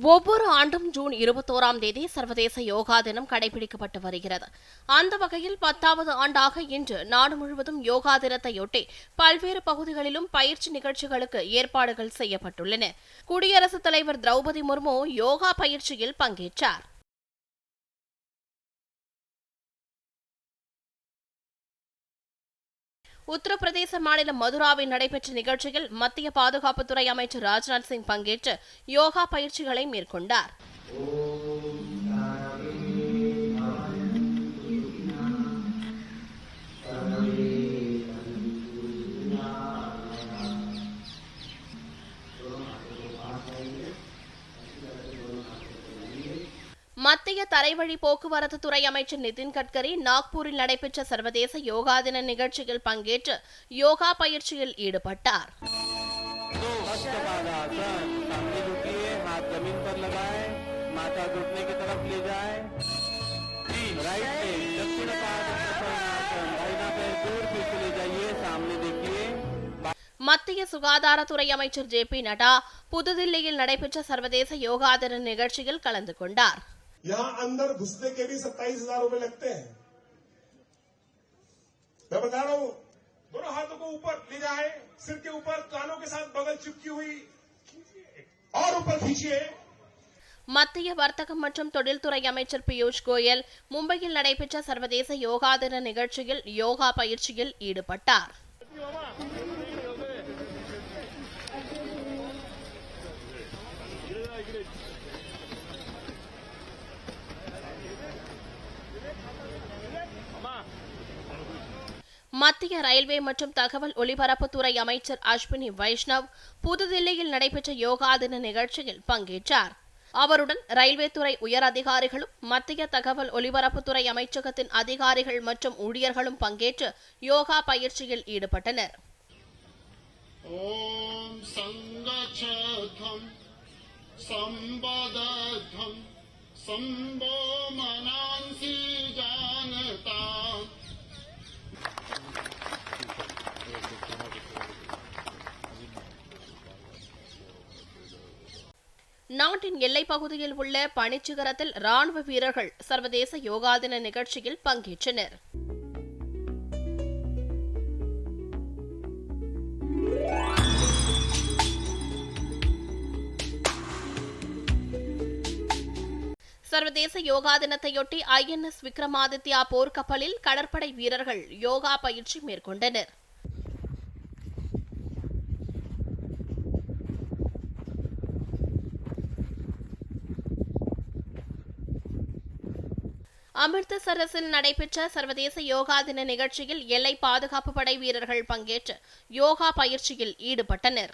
ஒவ்வொரு ஆண்டும் ஜூன் இருபத்தோராம் தேதி சர்வதேச யோகா தினம் கடைபிடிக்கப்பட்டு வருகிறது. அந்த வகையில் பத்தாவது ஆண்டாக இன்று நாடு முழுவதும் யோகா தினத்தையொட்டி பல்வேறு பகுதிகளிலும் பயிற்சி நிகழ்ச்சிகளுக்கு ஏற்பாடுகள் செய்யப்பட்டுள்ளன. குடியரசுத் தலைவர் திரௌபதி முர்மு யோகா பயிற்சியில் பங்கேற்றார். உத்தரப்பிரதேச மாநிலம் மதுராவில் நடைபெற்ற நிகழ்ச்சியில் மத்திய பாதுகாப்புத்துறை அமைச்சர் ராஜ்நாத் சிங் பங்கேற்று யோகா பயிற்சிகளை மேற்கொண்டார். மத்திய தரைவழி போக்குவரத்து துறை அமைச்சர் நிதின் கட்கரி நாக்பூரில் நடைபெற்ற சர்வதேச யோகா தின நிகழ்ச்சியில் பங்கேற்று யோகா பயிற்சியில் ஈடுபட்டார். மத்திய சுகாதாரத்துறை அமைச்சர் ஜே பி நட்டா புதுதில்லியில் நடைபெற்ற சர்வதேச யோகா தின நிகழ்ச்சியில் கலந்து கொண்டார். यहां अंदर घुसने के भी सत्ताईस हजार रूपये लगते हैं मैं बता रहा हूं दोनों हाथों को ऊपर ले जाए सिर के ऊपर कानों के साथ बगल चिपकी हुई और ऊपर खींचिए மத்திய வர்த்தகம் மற்றும் தொழில்துறை அமைச்சர் பியூஷ் கோயல் மும்பையில் நடைபெற்ற சர்வதேச யோகா தின நிகழ்ச்சியில் யோகா பயிற்சியில் ஈடுபட்டார் மத்திய ரயில்வே மற்றும் தகவல் ஒலிபரப்புத்துறை அமைச்சர் அஸ்வினி வைஷ்ணவ் புதுதில்லியில் நடைபெற்ற யோகா தின நிகழ்ச்சியில் பங்கேற்றார். அவருடன் ரயில்வே துறை உயர் அதிகாரிகளும் மத்திய தகவல் ஒலிபரப்புத்துறை அமைச்சகத்தின் அதிகாரிகள் மற்றும் ஊழியர்களும் பங்கேற்று யோகா பயிற்சியில் ஈடுபட்டனர். ஓம் சங்கச்சத்வம் சம்பதத்வம் நாட்டின் எல்லைப் பகுதியில் உள்ள பனிச்சிகரத்தில் ராணுவ வீரர்கள் சர்வதேச யோகா தின நிகழ்ச்சியில் பங்கேற்றனர். சர்வதேச யோகா தினத்தையொட்டி ஐஎன்எஸ் விக்ரமாதித்யா போர்க்கப்பலில் கடற்படை வீரர்கள் யோகா பயிற்சி மேற்கொண்டனர். அமிர்தசரஸில் நடைபெற்ற சர்வதேச யோகா தின நிகழ்ச்சியில் எல்லை பாதுகாப்பு படை வீரர்கள் பங்கேற்று யோகா பயிற்சியில் ஈடுபட்டனர்.